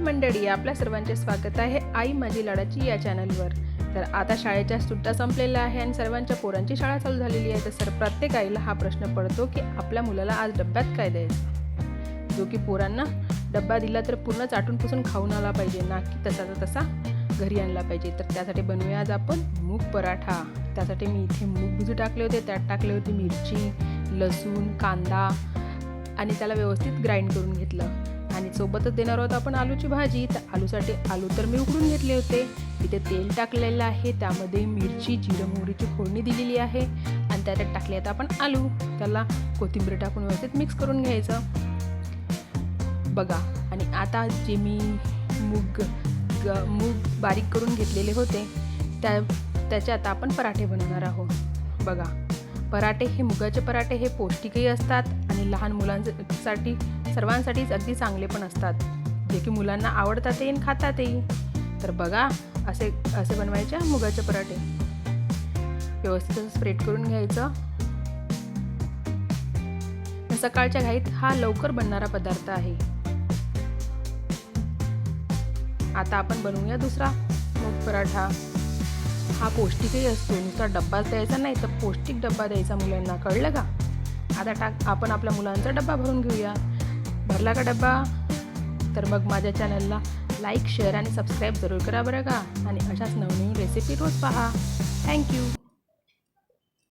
मंडळी आपल्या सर्वांचे स्वागत आहे आई माझी लाडाची या चॅनलवर. तर आता शाळेच्या सुट्ट्या संपलेल्या आहे आणि सर्वांच्या पोरांची शाळा चालू झालेली आहे. तर सर प्रत्येक आईला हा प्रश्न पडतो की आपल्या मुलाला आज डब्यात काय द्यायचं? जो की पोरांना डब्बा दिला तर पूर्ण चाटून पुसून खाऊन आला पाहिजे ना की तसाचा तसा घरी आणला पाहिजे. तर त्यासाठी बनवूया आज आपण मूग पराठा. त्यासाठी मी इथे मूग भिजू टाकले होते. त्यात टाकले होते मिरची लसूण कांदा आणि त्याला व्यवस्थित ग्राइंड करून घेतलं. आणि सोबतच देणार आहोत आपण आलूची भाजी. तर आलूसाठी आलू तर मी उकडून घेतले होते. इथे तेल टाकलेलं आहे. त्यामध्ये मिरची जिरं मोहरीची फोडणी दिलेली आहे. आणि त्याच्यात टाकले आता आपण आलू. त्याला कोथिंबीर टाकून व्यवस्थित मिक्स करून घ्यायचं. बघा आणि आता जे मी मूग ग मूग बारीक करून घेतलेले होते त्या त्याचे आता आपण पराठे बनवणार आहोत. बघा. पराठे हे मुगाचे पराठे हे पौष्टिकही असतात आणि लहान मुलांसाठी सर्वांसाठीच अगदी चांगले पण असतात. जे की मुलांना आवडतात येईन खातात खातातही. तर बघा असे असे बनवायचे मुगाचे पराठे. व्यवस्थित स्प्रेड करून घ्यायचं. सकाळच्या घाईत हा लवकर बनणारा पदार्थ आहे. आता आपण बनवूया दुसरा मूग पराठा. हा पौष्टिकही असतो. नुसता डब्बाच द्यायचा नाही तर पौष्टिक डब्बा द्यायचा मुलांना. कळलं का? आता टाक आपण आपल्या मुलांचा डब्बा भरून घेऊया. भरला का डब्बा? तर मग माझ्या चॅनलला लाईक शेअर आणि सबस्क्राईब जरूर करा बरं का? आणि अशाच नवनवीन रेसिपी रोज पहा. थँक्यू